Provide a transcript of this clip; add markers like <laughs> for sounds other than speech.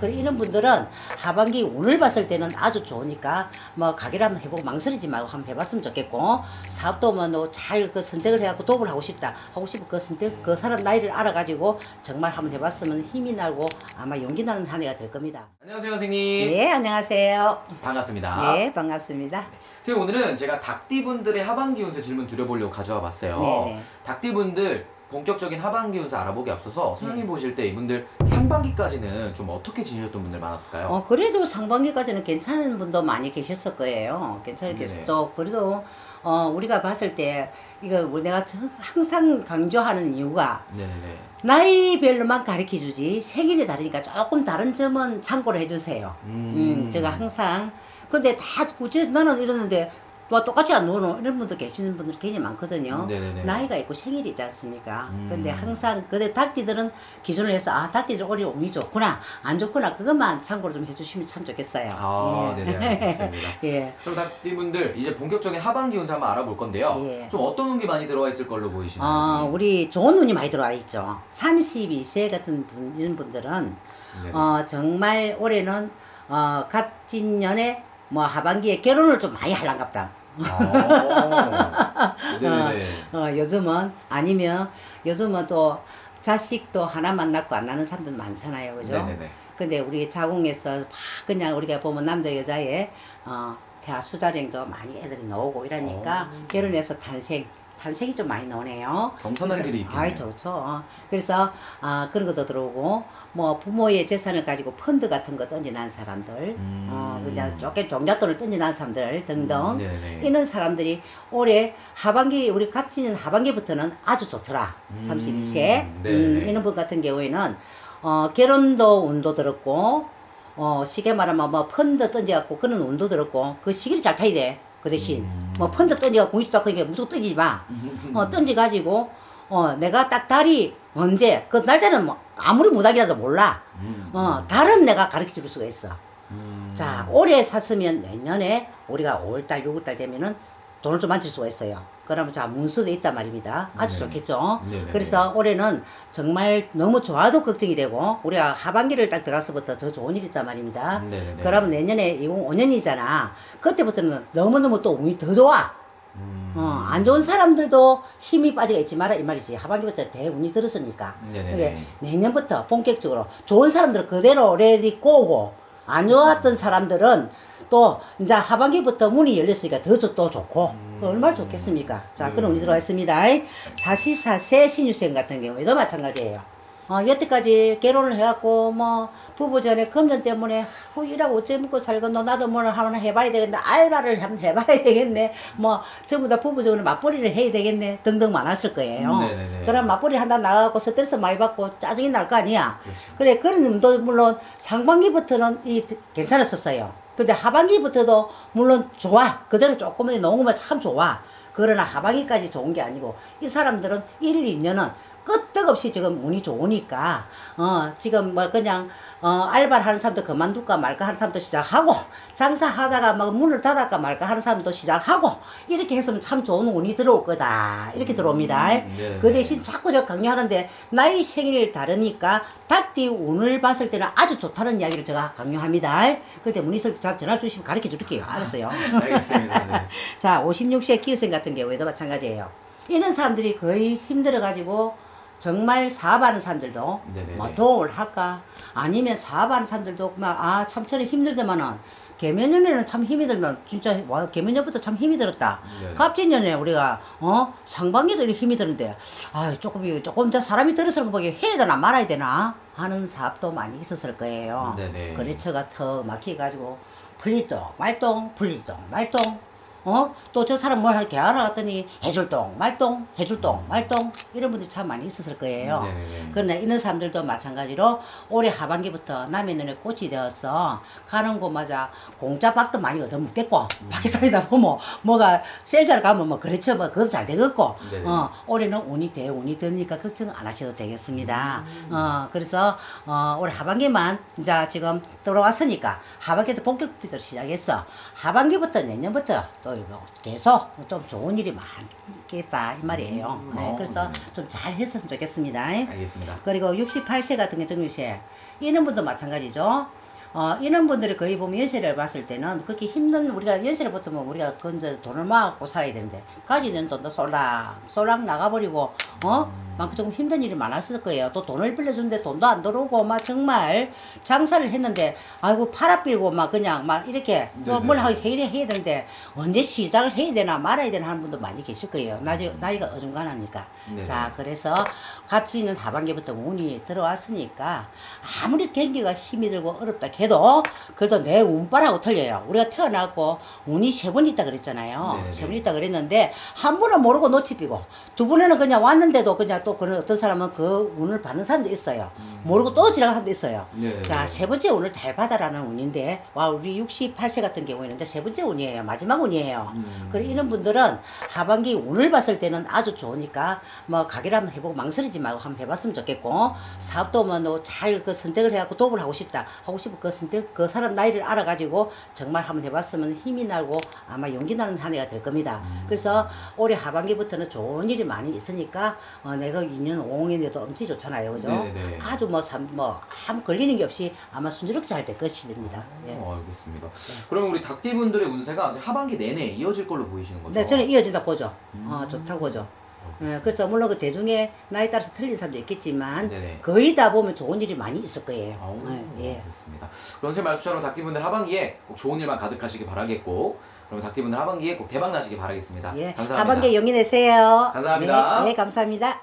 그래 이런 분들은 하반기 운을 봤을 때는 아주 좋으니까 뭐 가게를 한번 해보고 망설이지 말고 한번 해봤으면 좋겠고 사업도 뭐잘그 선택을 해갖고 도움을 하고 싶다 하고 싶은 그 선택 그 사람 나이를 알아가지고 정말 한번 해봤으면 힘이 나고 아마 용기 나는 한 해가 될 겁니다. 안녕하세요 선생님 예 안녕하세요. 반갑습니다 예 반갑습니다. 선생님 오늘은 제가 닭띠분들의 하반기 운세 질문 드려보려고 가져와 봤어요 네네. 닭띠분들 본격적인 하반기 운세 알아보기 앞서서 선생님 네. 보실 때 이분들 상반기까지는 좀 어떻게 지내셨던 분들 많았을까요? 어 그래도 상반기까지는 괜찮은 분도 많이 계셨을 거예요. 괜찮게 네네. 또 그래도 어 우리가 봤을 때 이거 뭐 내가 항상 강조하는 이유가 네네네 나이별로만 가르쳐 주지 생일이 다르니까 조금 다른 점은 참고를 해주세요. 음, 음, 제가 항상 근데 다 굳이 나는 이러는데 뭐 똑같이 안 노노 이런 분도 계시는 분들 굉장히 많거든요. 네네네. 나이가 있고 생일이 있지 않습니까? 음. 근데 항상 근데 닭띠들은 기준을 해서 아 닭띠들 올해 운이 좋구나 안 좋구나 그것만 참고로 좀 해주시면 참 좋겠어요. 아 예. 네네 알겠습니다 <laughs> 예. 그럼 닭띠분들 이제 본격적인 하반기 운세 한번 알아볼 건데요 예. 좀 어떤 운기 많이 들어와 있을 걸로 보이시나요? 어, 우리 좋은 운이 많이 들어와 있죠. 32세 같은 분, 이런 분들은 네네. 어, 정말 올해는 어, 갑진년에 뭐 하반기에 결혼을 좀 많이 할랑갑다. 아, 네네네 어, 요즘은 아니면 요즘은 또 자식도 하나만 낳고 안 낳는 사람들 많잖아요. 그죠? 네네네 근데 우리 자궁에서 막 그냥 우리가 보면 남자 여자의 어, 대하 수자령도 많이 애들이 나오고 이러니까 오. 결혼해서 탄생 탄생이 좀 많이 나오네요. 겸손할 그래서- 일이 있겠네요 아이 좋죠. 그래서 아 그런 것도 들어오고 뭐 부모의 재산을 가지고 펀드 같은 거 던지는 사람들, 음. 어 그냥 쪼개 종잣돈을 던지는 사람들 등등 음, 네네. 이런 사람들이 올해 하반기 우리 갑진년 하반기부터는 아주 좋더라. 음, 32세 네네. 음, 이런 분 같은 경우에는 어 결혼도 운도 들었고 어 쉽게 말하면 뭐 펀드 던져갖고 그런 운도 들었고 그 시기를 잘 타야 돼. 그 대신 음. 뭐 펀드 운이 좋다 그러니까 무조건 던지지 마. 어, 던져가지고, 어, 내가 딱 달이 언제, 그 날짜는 뭐, 아무리 무닥이라도 몰라. 음. 어, 달은 내가 가르쳐 줄 수가 있어. 음. 자, 올해 샀으면 내년에 우리가 5월달, 6월달 되면은 돈을 좀 만질 수가 있어요. 그러면 자, 문서도 있단 말입니다. 아주 네. 좋겠죠? 네네네. 그래서 올해는 정말 너무 좋아도 걱정이 되고, 우리가 하반기를 딱 들어가서부터 더 좋은 일이 있단 말입니다. 네네네. 그러면 내년에 2005년이잖아. 그때부터는 너무너무 또 운이 더 좋아. 음. 어, 안 좋은 사람들도 힘이 빠져 있지 마라 이 말이지. 하반기부터 대운이 들었으니까. 그게 내년부터 본격적으로 좋은 사람들은 그대로 레디 꼬고 안 좋았던 사람들은 또 이제 하반기부터 문이 열렸으니까 더 또 좋고 음. 얼마나 좋겠습니까? 자, 네. 그런 운이 들어와 있습니다. 44세 신유생 같은 경우에도 마찬가지예요. 어, 여태까지 결혼을 해갖고, 뭐, 부부 전에 금전 때문에, 후, 일하고 어째 먹고 살겠노? 나도 뭘 하나 해봐야 되겠네. 알바를 한번 해봐야 되겠네. 뭐, 전부 다 부부적으로 맞벌이를 해야 되겠네. 등등 많았을 거예요. 음, 네네네. 그럼 맞벌이 한다 나가고 스트레스 많이 받고 짜증이 날 거 아니야. 그렇죠. 그래, 그런 점도 물론 상반기부터는 이 괜찮았었어요. 근데 하반기부터도 물론 좋아. 그대로 조금만 녹으면 참 좋아. 그러나 하반기까지 좋은 게 아니고 이 사람들은 1, 2년은 끄떡없이 지금 운이 좋으니까 어 지금 뭐 그냥 어 알바를 하는 사람도 그만둘까 말까 하는 사람도 시작하고 장사하다가 막 문을 닫을까 말까 하는 사람도 시작하고 이렇게 했으면 참 좋은 운이 들어올 거다 이렇게 들어옵니다. 음, 네네. 그 대신 자꾸 저 강요하는데 나이 생일 다르니까 닭띠 운을 봤을 때는 아주 좋다는 이야기를 제가 강요합니다. 그때 문의 있을 때 전화 주시면 가르쳐 줄게요. 알았어요. 알겠습니다. 네. <laughs> 자, 56세 기후생 같은 경우에도 마찬가지예요. 이런 사람들이 거의 힘들어가지고 정말 사업하는 사람들도 네네네. 뭐 도움을 할까 아니면 사업하는 사람들도 막아 참처럼 힘들더만은 개면년에는 참 힘이 들면 진짜 와 개면년부터 참 힘이 들었다. 갑진년에 우리가 어 상반기도 이렇게 힘이 드는데 아 조금 이- 조금 더 사람이 들어서는 보기 해야 되나 말아야 되나 하는 사업도 많이 있었을 거예요. 네네. 거래처가 턱 막혀가지고 풀리똥 말똥 풀리똥 말똥 어? 또 저 사람 뭘 할게 알아갔더니 해줄 똥, 말똥, 해줄 똥, 말똥 이런 분들이 참 많이 있었을 거예요. 네네네. 그러나 이런 사람들도 마찬가지로 올해 하반기부터 남의 눈에 꽃이 되어서 가는 곳마다 공짜 밥도 많이 얻어먹겠고 음. 밖에 다니다 보면 뭐가 셀자를 가면 뭐 그렇죠 뭐 그것도 잘 되겠고 네네. 어, 올해는 운이 대 운이 드니까 걱정 안 하셔도 되겠습니다. 음. 어, 그래서 어, 올해 하반기만 이제 지금 들어왔으니까 하반기도 본격적으로 시작했어. 하반기부터 내년부터 또 이거 계속 좀 좋은 일이 많겠다 이 말이에요. 음, 네, 어, 그래서 네. 좀잘 했으면 좋겠습니다. 알겠습니다. 그리고 68세 같은 경우 정유세 이런 분도 마찬가지죠. 어, 이런 분들이 거의 보면 연세를 봤을 때는 그렇게 힘든 우리가 연세를 붙으면 우리가 근데 돈을 모아갖고 살아야 되는데 가지 는 돈도 쏠랑 쏠랑 나가버리고 어? 막 조금 힘든 일이 많았을 거예요. 또 돈을 빌려주는데 돈도 안 들어오고 막 정말 장사를 했는데 아이고 팔아삐고 막 그냥 막 이렇게 네네. 뭘 하고 해야 해야 되는데 언제 시작을 해야 되나 말아야 되나 하는 분도 많이 계실 거예요. 나이, 나이가 어중간하니까. 네네. 자, 그래서 갑진은 하반기부터 운이 들어왔으니까 아무리 경기가 힘이 들고 어렵다 해도 그래도 내 운빨하고 틀려요. 우리가 태어나고 운이 세 번 있다 그랬잖아요. 세 번 있다 그랬는데 한 번은 모르고 놓치비고 두 번에는 그냥 왔는데도 그냥 또 그런 어떤 사람은 그 운을 받는 사람도 있어요. 모르고 또 지나가는 사람도 있어요. 음. 네네. 자, 세 번째 운을 잘 받아라는 운인데, 와, 우리 68세 같은 경우에는 이제 세 번째 운이에요. 마지막 운이에요. 음. 그래, 이런 분들은 하반기 운을 봤을 때는 아주 좋으니까, 뭐, 가게를 한번 해보고 망설이지 말고 한번 해봤으면 좋겠고, 사업도 뭐, 잘그 선택을 해갖고 도움을 하고 싶다. 하고 싶은 그 선택, 그 사람 나이를 알아가지고 정말 한번 해봤으면 힘이 나고 아마 용기 나는 한 해가 될 겁니다. 그래서 올해 하반기부터는 좋은 일이 많이 있으니까, 어, 내가 2년, 5년에도 엄청 좋잖아요. 그죠? 네네네. 아주 뭐, 삼, 뭐, 아무 걸리는 게 없이 아마 순조롭게 잘 될 것입니다. 예. 어, 알겠습니다. 그럼 우리 닭띠분들의 운세가 하반기 내내 이어질 걸로 보이시는 거죠? 네, 저는 이어진다 보죠. 음. 어, 좋다고 보죠. 예, 그래서 물론 그 대중에 나이 따라서 틀린 사람도 있겠지만 네네. 거의 다 보면 좋은 일이 많이 있을 거예요. 아우, 예, 예. 그렇습니다. 그럼 제 말씀처럼 닭띠분들 하반기에 꼭 좋은 일만 가득하시길 바라겠고, 그럼 닭띠분들 하반기에 꼭 대박 나시길 바라겠습니다. 예. 감사합니다. 하반기에 용기 내세요. 감사합니다. 네, 네, 감사합니다.